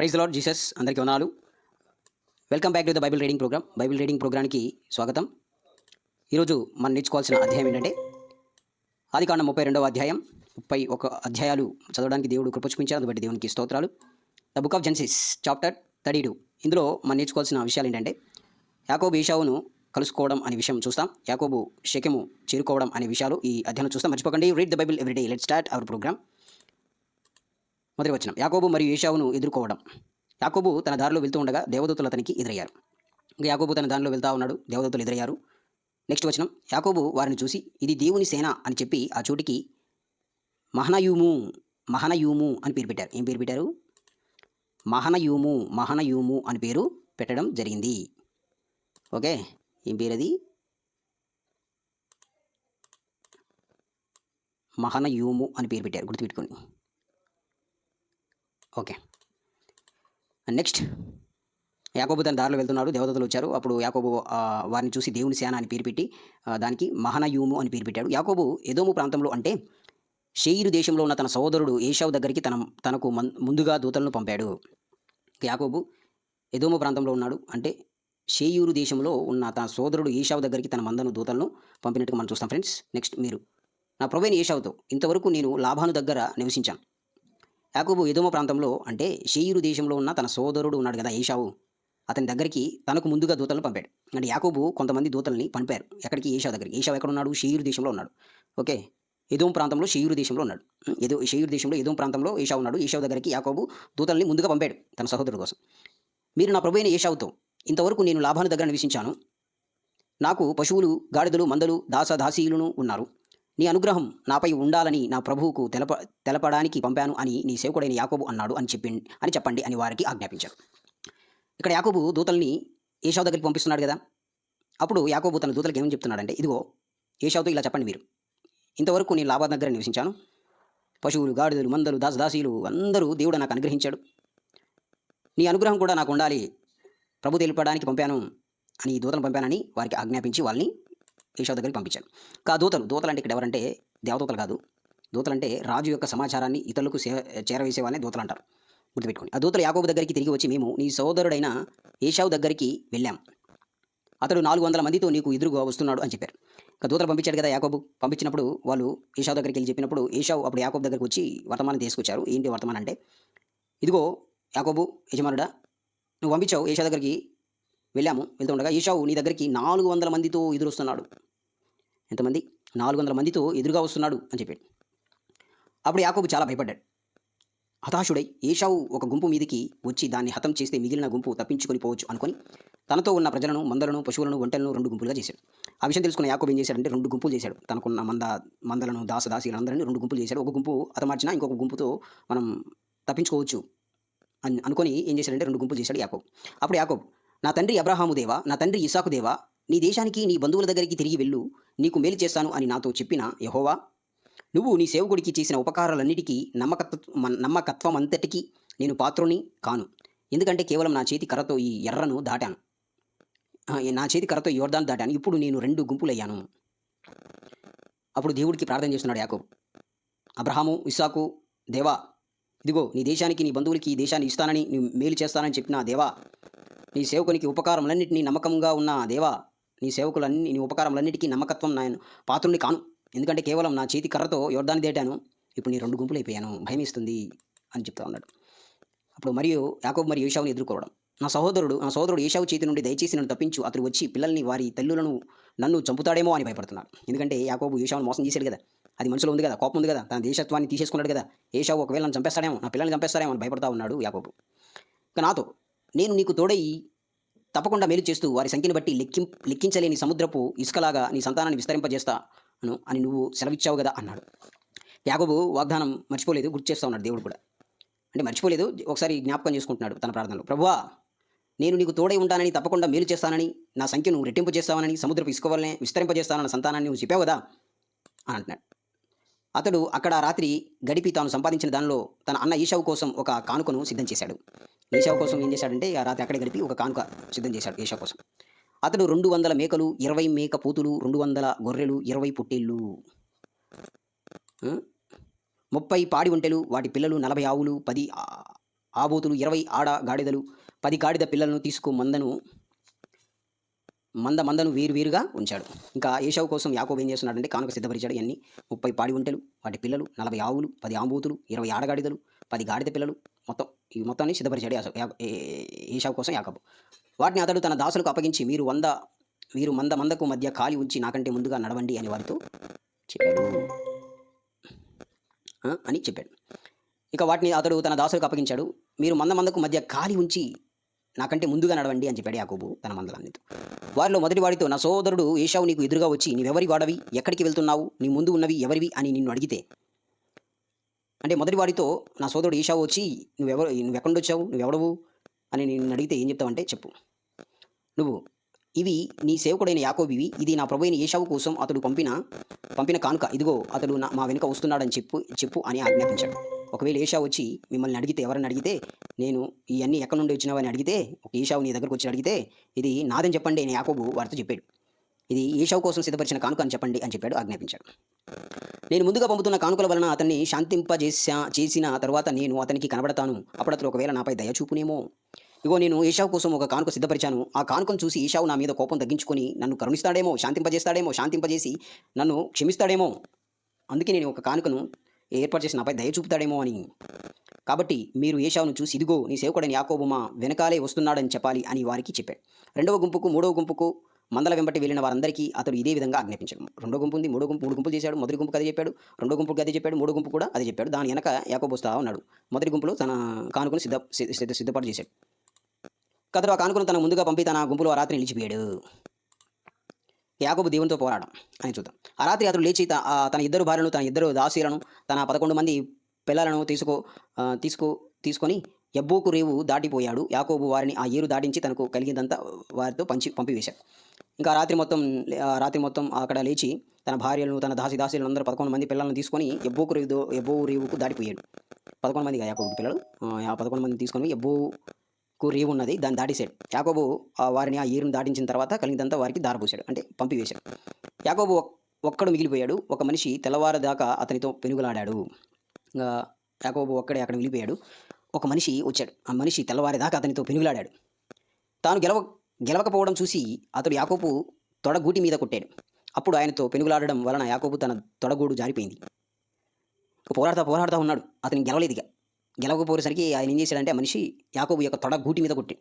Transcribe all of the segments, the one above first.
Praise lord Jesus అందరికీ వందనాలు. Welcome back to the Bible reading program. Bible reading ప్రోగ్రామ్కి స్వాగతం. ఈరోజు మనం నేర్చుకోవాల్సిన అధ్యాయం ఏంటంటే ఆదికాండం ముప్పై రెండవ అధ్యాయం ముప్పై ఒక అధ్యాయాలు చదవడానికి దేవుడు కృప బట్టి దేవునికి స్తోత్రాలు. The book of Genesis chapter thirty two ఇందులో మనం నేర్చుకోవాల్సిన విషయాలు ఏంటంటే యాకోబు ఈషావును కలుసుకోవడం అనే విషయం చూస్తాం. యాకోబు షెకెము చేరుకోవడం అనే విషయాలు ఈ అధ్యయనం చూస్తాం. మర్చిపోకండి. Read the Bible everyday let start our program మొదటి వచనం. యాకోబు మరియు ఏషావును ఎదుర్కోవడం. యాకోబు తన దారిలో వెళ్తూ ఉండగా దేవదూతలు అతనికి ఎదురయ్యారు. ఇంకా యాకోబు తన దారిలో వెళ్తా ఉన్నాడు దేవదూతలు ఎదురయ్యారు. నెక్స్ట్ వచనం. యాకోబు వారిని చూసి ఇది దేవుని సేన అని చెప్పి ఆ చోటికి మహనయూము మహనయూము అని పేరు పెట్టారు. ఏం పేరు పెట్టారు? మహనయూము మహనయూము అని పేరు పెట్టడం జరిగింది. ఓకే? ఏం పేరు అది మహనయూము అని పేరు పెట్టారు. గుర్తుపెట్టుకోండి. ఓకే. నెక్స్ట్ యాకోబు తన దారిలో వెళ్తున్నాడు దేవతలు వచ్చారు. అప్పుడు యాకోబు వారిని చూసి దేవుని సేన అని పేరు పెట్టి దానికి మహనయూము అని పేరు పెట్టాడు. యాకోబు ఎదోము ప్రాంతంలో అంటే షెయిరు దేశంలో ఉన్న తన సోదరుడు ఏషావు దగ్గరికి తన తనకు ముందుగా దూతలను పంపాడు. యాకోబు ఎదోము ప్రాంతంలో ఉన్నాడు. అంటే షేయూరు దేశంలో ఉన్న తన సోదరుడు ఏషావు దగ్గరికి తన మందను దూతలను పంపినట్టుగా మనం చూస్తాం. ఫ్రెండ్స్ నెక్స్ట్ మీరు. నా ప్రొవైన్ ఏషావుతో ఇంతవరకు నేను లాభాను దగ్గర నివసించాను. యాకూబు ఎదోమ ప్రాంతంలో అంటే షేయూరు దేశంలో ఉన్న తన సోదరుడు ఉన్నాడు కదా ఏషావు. అతని దగ్గరికి తనకు ముందుగా దూతలను పంపాడు. అంటే యాకూబు కొంతమంది దూతల్ని పంపారు. ఎక్కడికి? ఏషావు దగ్గరికి. ఏషావు ఎక్కడ ఉన్నాడు షేయురు దేశంలో ఉన్నాడు. ఓకే. ఎదోం ప్రాంతంలో షేయురు దేశంలో ఉన్నాడు. ఏదో షేయురు దేశంలో ఏదోం ప్రాంతంలో ఏషావు ఉన్నాడు. ఏషావు దగ్గరికి యాకోబు దూతల్ని ముందుగా పంపాడు తన సహోదరుడు కోసం. మీరు నా ప్రభు అయిన ఏషావుతో ఇంతవరకు నేను లాభాను దగ్గర నివసించాను. నాకు పశువులు గాడిదలు మందలు దాస దాసీయులను ఉన్నారు. నీ అనుగ్రహం నాపై ఉండాలని నా ప్రభువుకు తెలప తెలపడానికి పంపాను అని నీ సేవకుడైన యాకోబు అన్నాడు అని చెప్పి అని చెప్పండి అని వారికి ఆజ్ఞాపించారు ఇక్కడ యాకోబు దూతల్ని ఏషావు దగ్గరికి పంపిస్తున్నాడు కదా? అప్పుడు యాకోబు తన దూతలకు ఏమని చెప్తున్నాడంటే ఇదిగో ఏషావుతో ఇలా చెప్పండి మీరు. ఇంతవరకు నేను లాభా దగ్గర నివసించాను. పశువులు గాడిదలు మందలు దాసదాసీలు అందరూ దేవుడు నాకు అనుగ్రహించాడు. నీ అనుగ్రహం కూడా నాకు ఉండాలి. ప్రభు తెలిపడానికి పంపాను అని ఈ పంపానని వారికి ఆజ్ఞాపించి వాళ్ళని కేశవ దగ్గరికి పంపించాను కా దూతలు దూతలు అంటే ఇక్కడ ఎవరంటే దేవదూతలు కాదు. దూతలు అంటే రాజు యొక్క సమాచారాన్ని ఇతరులకు చేరవేసే వాళ్ళని దూతలు అంటారు. గుర్తుపెట్టుకోండి. ఆ దూతలు యాకోబు దగ్గరికి తిరిగి వచ్చి మేము నీ సోదరుడైన ఏషావు దగ్గరికి వెళ్ళాం. అతడు నాలుగు వందల మందితో నీకు ఎదురుగా వస్తున్నాడు అని చెప్పారు. ఇక దూతలు పంపించాడు కదా యాకోబు. పంపించినప్పుడు వాళ్ళు ఏషావు దగ్గరికి వెళ్ళి చెప్పినప్పుడు ఏషావు అప్పుడు యాకోబు దగ్గరికి వచ్చి వర్తమానం తీసుకొచ్చారు. ఏంటి వర్తమానం అంటే ఇదిగో యాకోబు యజమానుడా నువ్వు పంపించావు ఏషా దగ్గరికి వెళ్ళాము వెళ్తుండగా ఏషావు నీ దగ్గరికి నాలుగు వందల మందితో ఎదురొస్తున్నాడు. ఎంతమంది? నాలుగు వందల మందితో ఎదురుగా వస్తున్నాడు అని చెప్పాడు. అప్పుడు యాకోబు చాలా భయపడ్డాడు. హతాశుడై ఏషావు ఒక గుంపు మీదికి వచ్చి దాన్ని హతం చేస్తే మిగిలిన గుంపు తప్పించుకొని పోవచ్చు అనుకొని తనతో ఉన్న ప్రజలను మందలను పశువులను ఒంటలను రెండు గుంపులుగా చేశాడు. ఆ విషయం తెలుసుకున్న యాకోబు ఏం చేశాడంటే రెండు గుంపులు చేశాడు. తనకున్న మంద మందలను దాస దాసీలందరినీ రెండు గుంపులు చేశాడు. ఒక గుంపు హతమార్చినా ఇంకొక గుంపుతో మనం తప్పించుకోవచ్చు అని అనుకొని ఏం చేశాడంటే రెండు గుంపులు చేశాడు యాకోబు. అప్పుడు యాకోబు నా తండ్రి అబ్రహాము దేవా నా తండ్రి ఇసాకు దేవా నీ దేశానికి నీ బంధువుల దగ్గరికి తిరిగి వెళ్ళు. నీకు మేలు చేస్తాను అని నాతో చెప్పిన యహోవా. నువ్వు నీ సేవకుడికి చేసిన ఉపకారాలన్నిటికీ నమ్మకత్వ నమ్మకత్వం అంతటికీ నేను పాత్రుని కాను. ఎందుకంటే కేవలం నా చేతి కర్రతో ఈ ఎర్రను దాటాను. నా చేతి కర్రతో ఈ దాటాను. ఇప్పుడు నేను రెండు గుంపులయ్యాను. అప్పుడు దేవుడికి ప్రార్థన చేస్తున్నాడు యాకోబు. అబ్రహాము ఇస్సాకు దేవా ఇదిగో నీ దేశానికి నీ బంధువులకి ఈ దేశాన్ని ఇస్తానని నీ మేలు చేస్తానని చెప్పిన దేవా నీ సేవకునికి ఉపకారములన్నింటినీ నమ్మకంగా ఉన్న దేవా నీ సేవకులన్నీ నీ ఉపకారములన్నిటికీ నమ్మకత్వం నేను పాత్రుని కాను. ఎందుకంటే కేవలం నా చేతి కర్రతో యోర్ధాన్ని దేటాను ఇప్పుడు నీ రెండు గుంపులు అయిపోయాను భయమేస్తుంది అని చెప్తా ఉన్నాడు. అప్పుడు మరియు యాకోబు మరియు ఏషావుని ఎదుర్కోవడం. నా సహోదరుడు నా సోదరుడు ఏషావు చేతి నుండి దయచేసి నన్ను తప్పించు అతడు వచ్చి పిల్లల్ని వారి తల్లులను నన్ను చంపుతాడేమో అని భయపడుతున్నాడు. ఎందుకంటే యాకోబు ఏషావుని మోసం చేశాడు కదా. అది మనుషులు ఉంది కదా కోపం ఉంది కదా తన దేశత్వాన్ని తీసేసుకున్నాడు కదా. ఏషావు ఒకవేళ నన్ను చంపేస్తాడేమో నా పిల్లల్ని చంపేస్తాడేమో అని భయపడతా ఉన్నాడు యాకోబు. ఇక నాతో నేను నీకు తోడై తప్పకుండా మేలు చేస్తూ వారి సంఖ్యను బట్టి లెక్కిం లెక్కించలేని సముద్రపు ఇసుకలాగా నీ సంతానాన్ని విస్తరింపజేస్తాను అని నువ్వు సెలవిచ్చావు కదా అన్నాడు. యాకోబు వాగ్దానం మర్చిపోలేదు గుర్తు చేస్తా ఉన్నాడు దేవుడు కూడా. అంటే మర్చిపోలేదు ఒకసారి జ్ఞాపకం చేసుకుంటున్నాడు తన ప్రార్థనలో. ప్రభువా నేను నీకు తోడై ఉంటానని తప్పకుండా మేలు చేస్తానని నా సంఖ్యను రెట్టింపు చేస్తానని సముద్రపు ఇసుకోవాలని విస్తరింపజేస్తానన్న సంతానాన్ని నువ్వు చెప్పావు కదా అని అంటున్నాడు. అతడు అక్కడ రాత్రి గడిపి తాను సంపాదించిన దానిలో తన అన్న ఈశావు కోసం ఒక కానుకను సిద్ధం చేశాడు. ఈశావు కోసం ఏం చేశాడంటే ఆ రాత్రి అక్కడే గడిపి ఒక కానుక సిద్ధం చేశాడు ఈశావు కోసం. అతడు రెండు వందల మేకలు ఇరవై మేక పూతులు రెండు వందల గొర్రెలు ఇరవై పుట్టేళ్ళు ముప్పై పాడి ఒంటెలు వాటి పిల్లలు నలభై ఆవులు పది ఆబోతులు ఇరవై ఆడ గాడిదలు పది గాడిద పిల్లలను తీసుకు మందను మంద మందను వీరు వీరుగా ఉంచాడు. ఇంకా ఏషావు కోసం యాకోబు ఏం చేస్తున్నాడంటే కానుక సిద్ధపరిచాడు. ఎన్ని ముప్పై పాడి ఒంటెలు వాటి పిల్లలు నలభై ఆవులు పది ఆంబూతులు ఇరవై ఆడగాడిదలు పది గాడిద పిల్లలు మొత్తం ఈ మొత్తాన్ని సిద్ధపరిచాడు యాస- ఏషావు కోసం యాకబు. వాటిని అతడు తన దాసులకు అప్పగించి మీరు వంద వీరు మంద మందకు మధ్య ఖాళీ ఉంచి నాకంటే ముందుగా నడవండి అని వారితో చెప్పాడు. అని చెప్పాడు. ఇక వాటిని అతడు తన దాసులకు అప్పగించాడు. మీరు మంద మందకు మధ్య ఖాళీ ఉంచి నాకంటే ముందుగా నడవండి అని చెప్పాడు యాకోబు తన మందలన్నితో. వారిలో మొదటి వాడితో నా సోదరుడు ఏషావు నీకు ఎదురుగా వచ్చి నీవెవరి వాడవి? ఎక్కడికి వెళ్తున్నావు? నీ ముందు ఉన్నవి ఎవరివి? అని నిన్ను అడిగితే అంటే మొదటి వాడితో నా సోదరుడు ఏషావు వచ్చి నువ్వెవరు నువ్వెక్కడి వచ్చావు? నువ్వెవడవు? అని నిన్ను అడిగితే ఏం చెప్తావంటే చెప్పు. నువ్వు ఇవి నీ సేవకుడైన యాకోబివి ఇది నా ప్రభు అయిన ఏషావు కోసం అతడు పంపిన పంపిన కానుక. ఇదిగో అతడు నా మా వెనుక వస్తున్నాడని చెప్పు చెప్పు అని ఆజ్ఞాపించాడు. ఒకవేళ ఏషా వచ్చి మిమ్మల్ని అడిగితే ఎవరని అడిగితే నేను ఇవన్నీ ఎక్కడి నుండి వచ్చినావని అడిగితే ఒక ఏషావు నీ దగ్గరకు వచ్చి అడిగితే ఇది నాదని చెప్పండి అని యాకోబు వారితో చెప్పాడు. ఇది ఏషావు కోసం సిద్ధపరిచిన కానుక అని చెప్పండి అని చెప్పాడు ఆజ్ఞాపించాడు. నేను ముందుగా పంపుతున్న కానుకల వలన అతన్ని శాంతింపజేసా చేసిన తర్వాత నేను అతనికి కనబడతాను. అప్పుడు అతను ఒకవేళ నాపై దయ చూపునేమో. ఇగో నేను ఏషావు కోసం ఒక కానుక సిద్ధపరిచాను. ఆ కానుకను చూసి ఏషావు నా మీద కోపం తగ్గించుకొని నన్ను కరుణిస్తాడేమో శాంతింపజేస్తాడేమో శాంతింపజేసి నన్ను క్షమిస్తాడేమో. అందుకే నేను ఒక కానుకను ఏర్పాటు చేసిన నాపై దయ చూపుతాడేమో అని. కాబట్టి మీరు ఏషావును చూసి ఇదిగో నీ సేవకుడని యాకోబు మా వెనకాలే వస్తున్నాడని చెప్పాలి అని వారికి చెప్పాడు. రెండవ గుంపుకు మూడవ గుంపుకు మందల వెంబటి వెళ్ళిన వారందరికీ అతడు ఇదే విధంగా ఆజ్ఞాపించాడు. రెండో గుంపు ఉంది మూడో గుంపు మూడు గుంపులు చేశాడు మొదటి గుంపుకు అదే చెప్పాడు రెండో గుంపుకు అదే చెప్పాడు మూడో గుంపు కూడా అదే చెప్పాడు. దాని వెనక యాకోబు వస్తా ఉన్నాడు. మొదటి గుంపులో తన కానుకను సిద్ధ సిద్ధ- సిద్ధ సిద్ధపాటు చేశాడు. కథలో ఆ కానుకను తన ముందుగా పంపి తన గుంపులో ఆ రాత్రి నిలిచిపోయాడు. యాకోబు దేవునితో పోరాడడం అని చూద్దాం. ఆ రాత్రి అతడు లేచి తన ఇద్దరు భార్యను తన ఇద్దరు దాసీలను తన పదకొండు మంది పిల్లలను తీసుకో తీసుకో తీసుకొని ఎబ్బోకు రేవు దాటిపోయాడు. యాకోబు వారిని ఆ ఏరు దాటించి తనకు కలిగిందంతా వారితో పంచి పంపివేశాడు. ఇంకా రాత్రి మొత్తం రాత్రి మొత్తం అక్కడ లేచి తన భార్యలను తన దాసి దాసీలను అందరూ పదకొండు మంది పిల్లలను తీసుకొని ఎబ్బోకు రేవు ఎబ్బో రేవుకు దాటిపోయాడు. పదకొండు మంది యాకోబు పిల్లలు. ఆ, పదకొండు మంది తీసుకొని కు రేవు ఉన్నది దాన్ని దాటేశాడు. యాకోబు ఆ వారిని ఆ ఈరును దాటించిన తర్వాత కలిగిందంతా వారికి దారపోసాడు అంటే పంపివేశాడు. యాకోబు ఒక్కడు మిగిలిపోయాడు ఒక మనిషి తెల్లవారదాకా అతనితో పెనుగులాడాడు. ఇంకా యాకోబు ఒక్కడే అక్కడ మిగిలిపోయాడు ఒక మనిషి వచ్చాడు. ఆ మనిషి తెల్లవారేదాకా అతనితో పెనుగులాడాడు. తాను గెలవ గెలవకపోవడం చూసి అతడు యాకోబు తొడగూటి మీద కొట్టాడు. అప్పుడు ఆయనతో పెనుగులాడడం వలన యాకోబు తన తొడగూడు జారిపోయింది. ఇక పోరాడుతా పోరాడుతూ ఉన్నాడు. అతని గెలవలేదుగా గెలవకపోయేసరికి ఆయన ఏం చేశాడంటే మనిషి యాకోబు యొక్క తొడ గూటి మీద కొట్టి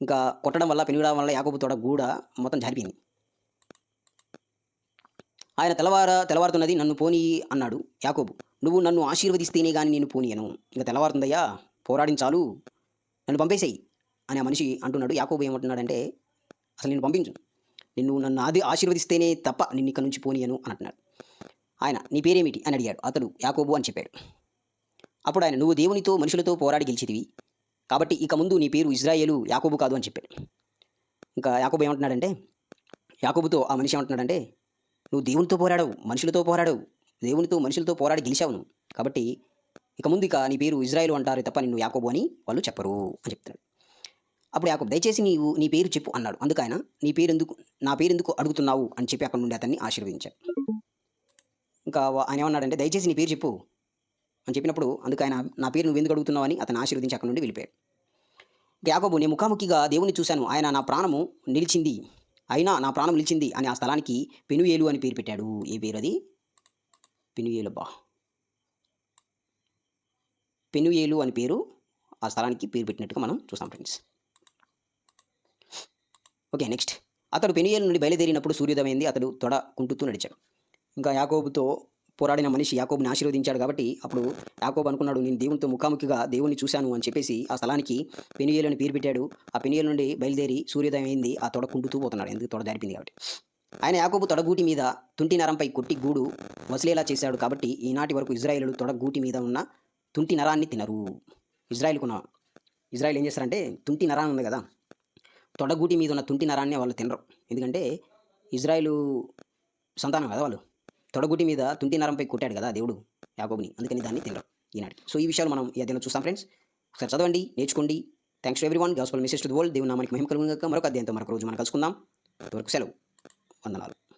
ఇంకా కొట్టడం వల్ల పెనుగడం వల్ల యాకోబు తొడ గూడ మొత్తం జారిపోయింది. ఆయన తెల్లవార తెల్లవారుతున్నది నన్ను పోనీ అన్నాడు యాకోబు. నువ్వు నన్ను ఆశీర్వదిస్తేనే కానీ నేను పోనీయను. ఇంకా తెల్లవారుతుందయ్యా పోరాడించాలు నన్ను పంపేసేయి అని ఆ మనిషి అంటున్నాడు. యాకోబు ఏమంటున్నాడంటే అసలు నేను పంపించు నిన్ను నన్ను అది ఆశీర్వదిస్తేనే తప్ప నిన్ను ఇక్కడ నుంచి పోనీయను అని అంటున్నాడు. ఆయన నీ పేరేమిటి? అని అడిగాడు. అతడు యాకోబు అని చెప్పాడు. అప్పుడు ఆయన నువ్వు దేవునితో మనుషులతో పోరాడి గెలిచిదివి కాబట్టి ఇక ముందు నీ పేరు ఇజ్రాయేలు యాకోబు కాదు అని చెప్పాడు. ఇంకా యాకోబు ఏమంటున్నాడంటే యాకోబుతో ఆ మనిషి ఏమంటున్నాడంటే నువ్వు దేవునితో పోరాడవు మనుషులతో పోరాడవు. దేవునితో మనుషులతో పోరాడి గెలిచావు నువ్వు. కాబట్టి ఇక ముందు ఇక నీ పేరు ఇజ్రాయేల్ అంటారు తప్ప నిన్ను యాకోబు అని వాళ్ళు చెప్పరు అని చెప్తున్నాడు. అప్పుడు యాకోబు దయచేసి నీవు నీ పేరు చెప్పు అన్నాడు. అందుకు ఆయన నీ పేరు ఎందుకు నా పేరు ఎందుకు అడుగుతున్నావు అని చెప్పి అక్కడ నుండి అతన్ని ఆశీర్వదించాడు. ఇంకా ఆయన ఏమన్నాడంటే దయచేసి నీ పేరు చెప్పు. అని చెప్పినప్పుడు అందుకు ఆయన నా పేరు నువ్వు ఎందుకు అడుగుతున్నావు అని అతను ఆశీర్వదించి అక్కడ నుండి వెళ్ళిపోయాడు. యాకోబు నేను ముఖాముఖిగా దేవుని చూశాను. ఆయన నా ప్రాణము నిలిచింది. అయినా నా ప్రాణం నిలిచింది అని ఆ స్థలానికి పెనుయేలు అని పేరు పెట్టాడు. ఏ పేరు అది? పెనుయేలు బా పెనుయేలు అని పేరు ఆ స్థలానికి పేరు పెట్టినట్టుగా మనం చూస్తాం ఫ్రెండ్స్ ఓకే నెక్స్ట్ అతడు పెనుయేలు నుండి బయలుదేరినప్పుడు సూర్యోదయమైంది అతడు తొడ కుంటుతూ నడిచాడు. ఇంకా యాకోబుతో పోరాడిన మనిషి యాకోబుని ఆశీర్వదించాడు కాబట్టి అప్పుడు యాకోబు అనుకున్నాడు నేను దేవునితో ముఖాముఖిగా దేవుణ్ణి చూశాను అని చెప్పేసి ఆ స్థలానికి పెనుయేలు పేరు పెట్టాడు. ఆ పెనుయేలు నుండి బయలుదేరి సూర్యోదయం అయింది. ఆ తొడ కుంటుతూ పోతున్నాడు. ఎందుకు? తొడ జరిపింది కాబట్టి. ఆయన యాకోబు తొడగూటి మీద తుంటి నరంపై కొట్టి గూడు వసిలేలా చేశాడు కాబట్టి ఈనాటి వరకు ఇజ్రాయిలు తొడగూటి మీద ఉన్న తుంటి నరాన్ని తినరు. ఇజ్రాయిల్కున్న ఇజ్రాయిల్ ఏం చేస్తారంటే తుంటి నరాన్ని ఉంది కదా తొడగూటి మీద ఉన్న తుంటి నరాన్ని వాళ్ళు తినరు. ఎందుకంటే ఇజ్రాయిలు సంతానం కదా వాళ్ళు. తొడగుటి మీద తుంటి నరంపై కొట్టాడు కదా దేవుడు యాకోబుని. అందుకని దాన్ని తినడం ఈనాటికి. సో ఈ విషయాలు మనం ఈ అధ్యయనం చూస్తాం ఫ్రెండ్స్. ఒకసారి చదవండి నేర్చుకోండి. Thanks to every one gospel message to world దేవుని నామానికి మహిమ కలుగుగా మరొక అధ్యాయంతో మరొక రోజు మనం కలుసుకుందాం. అంతవరకు సెలవు. వందనాలు.